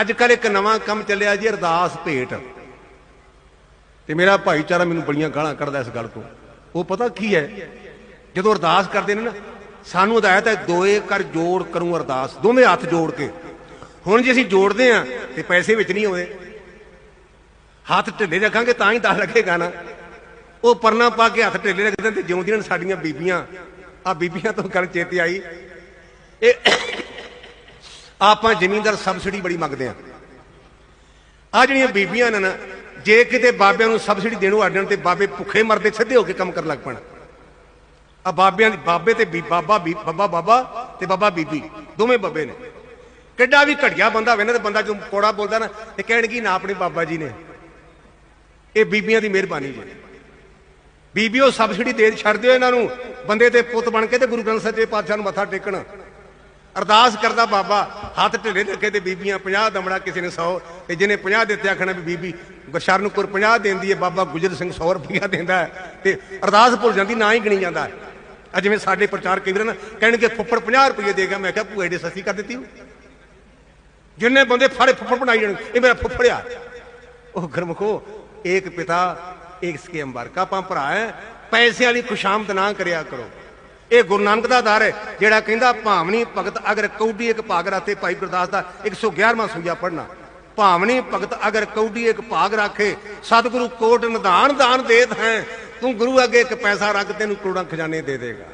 ਅੱਜ ਕੱਲ ਇੱਕ ਨਵਾਂ ਕੰਮ ਚੱਲਿਆ ਜੀ, ਅਰਦਾਸ ਭੇਟ। ਤੇ ਮੇਰਾ ਭਾਈਚਾਰਾ ਮੈਨੂੰ ਬੜੀਆਂ ਗਾਲਾਂ ਕੱਢਦਾ ਇਸ ਗੱਲ ਤੋਂ। ਉਹ ਪਤਾ ਕੀ ਹੈ? ਜਦੋਂ ਅਰਦਾਸ ਕਰਦੇ ਨੇ ਨਾ, ਸਾਨੂੰ ਹਦਾਇਤ ਹੈ, ਦੋਏ ਕਰ ਜੋੜ ਕਰੂੰ ਅਰਦਾਸ, ਦੋਵੇਂ ਹੱਥ ਜੋੜ ਕੇ। ਹੁਣ ਜੇ ਅਸੀਂ ਜੋੜਦੇ ਆ ਤੇ ਪੈਸੇ ਵਿੱਚ ਨਹੀਂ ਆਉਂਦੇ। ਹੱਥ ਢਿੱਲੇ ਰੱਖਾਂਗੇ, ਤਾਂ ਹੀ ਤਾਂ ਲੱਗੇਗਾ ਨਾ। ਉਹ ਪਰਨਾ ਪਾ ਕੇ ਹੱਥ ਢਿੱਲੇ ਰੱਖਦੇ ਤੇ ਜਿਉਂਦੀਆਂ ਸਾਡੀਆਂ ਬੀਬੀਆਂ। ਆ ਬੀਬੀਆਂ ਤੋਂ ਗੱਲ ਚੇਤੇ ਆਈ। ਇਹ ਆਪਾਂ ਜ਼ਮੀਨਦਾਰ ਸਬਸਿਡੀ ਬੜੀ ਮੰਗਦੇ ਆ ਆ ਜਿਹੜੀਆਂ ਬੀਬੀਆਂ ਨੇ ਨਾ, ਜੇ ਕਿਤੇ ਬਾਬਿਆਂ ਨੂੰ ਸਬਸਿਡੀ ਦੇਣੋਂ ਆਡਣ ਤੇ ਬਾਬੇ ਭੁੱਖੇ ਮਰਦੇ ਸਿੱਧੇ ਹੋ ਕੇ ਕੰਮ ਕਰਨ ਲੱਗ ਪੈਣ। ਆ ਬਾਬਿਆਂ ਦੀ, ਬਾਬੇ ਤੇ ਬੀ- ਬਾਬਾ ਬੀ- ਬਾਬਾ ਬਾਬਾ ਤੇ ਬਾਬਾ ਬੀਬੀ, ਦੋਵੇਂ ਬਾਬੇ ਨੇ। ਕਿੱਡਾ ਵੀ ਘਟਿਆ ਬੰਦਾ ਹੋਵੇ ਨਾ ਤੇ ਬੰਦਾ ਜਦੋਂ ਕੋੜਾ ਬੋਲਦਾ ਨਾ ਤੇ ਕਹਿਣਗੀ ਨਾ ਆਪਣੇ ਬਾਬਾ ਜੀ ਨੇ। ਇਹ ਬੀਬੀਆਂ ਦੀ ਮਿਹਰਬਾਨੀ ਜੀ। ਬੀਬੀਓ ਸਬਸਿਡੀ ਦੇ ਛੱਡ ਦਿਓ ਇਹਨਾਂ ਨੂੰ, ਬੰਦੇ ਤੇ ਪੁੱਤ ਬਣ ਕੇ ਤੇ ਗੁਰੂ ਗ੍ਰੰਥ ਸਾਹਿਬ ਦੇ ਪਾਤਸ਼ਾਹ ਨੂੰ ਮੱਥਾ ਟੇਕਣ। ਅਰਦਾਸ ਕਰਦਾ ਬਾਬਾ, ਹੱਥ ਢਿੱਲੇ ਰੱਖੇ ਤੇ ਬੀਬੀਆਂ 50 ਦਮੜਾ ਕਿਸੇ ਨੇ 100 ਤੇ ਜਿਹਨੇ 50 ਦਿੱਤੇ ਆਖਣਾ ਵੀ ਬੀਬੀ ਗੁਰਸ਼ਰਨਪੁਰ 50 ਦਿੰਦੀ ਹੈ, ਬਾਬਾ ਗੁਜਰ ਸਿੰਘ 100 ਰੁਪਇਆ ਦਿੰਦਾ ਤੇ ਅਰਦਾਸ ਭੁੱਲ ਜਾਂਦੀ, ਨਾ ਹੀ ਗਿਣੀ ਜਾਂਦਾ ਹੈ। ਜਿਵੇਂ ਸਾਡੇ ਪ੍ਰਚਾਰ ਕੇਂਦਰ ਨਾ ਕਹਿਣਗੇ ਫੁੱਫੜ 50 ਰੁਪਏ ਦੇਗਾ ਮੈਂ ਕਿਹਾ, ਭੂਏ ਦੇ ਸਸਤੀ ਕਰ ਦਿੱਤੀ ਉਹ। ਜਿੰਨੇ ਬੰਦੇ ਫੜੇ ਫੁੱਫੜ ਬਣਾਈ ਜਾਣ, ਇਹ ਮੇਰਾ ਫੁੱਫੜਿਆ। ਉਹ ਗੁਰਮਖੋ ਇੱਕ ਪਿਤਾ ਇੱਕ ਸਕੇ ਅੰਬਰ ਕਾ ਆਪਾਂ ਭਰਾ ਹੈ, ਪੈਸੇ ਵਾਲੀ ਖੁਸ਼ਾਮਦ ਨਾ ਕਰਿਆ ਕਰੋ। ਇਹ ਗੁਰੂ ਨਾਨਕ ਦਾ ਦਰ ਹੈ, ਜਿਹੜਾ ਕਹਿੰਦਾ ਭਾਵਨੀ ਭਗਤ ਅਗਰ ਕੌਡੀ ਇੱਕ ਭਾਗ ਰਾਤੇ ਭਾਈ ਗੁਰਦਾਸ ਦਾ 111ਵਾਂ ਸੂਜਾ ਪੜਨਾ ਭਾਵਨੀ ਭਗਤ ਅਗਰ ਕੌਡੀ ਇੱਕ ਭਾਗ ਰਾਖੇ, ਸਤਿਗੁਰੂ ਕੋਟ ਨਿਧਾਨ ਦਾਨ ਦੇਤ ਹੈ, ਤੂੰ ਗੁਰੂ ਅੱਗੇ ਇੱਕ ਪੈਸਾ ਰੱਖ, ਤੈਨੂੰ ਕਰੋੜਾਂ ਖਜ਼ਾਨੇ ਦੇ ਦੇਗਾ।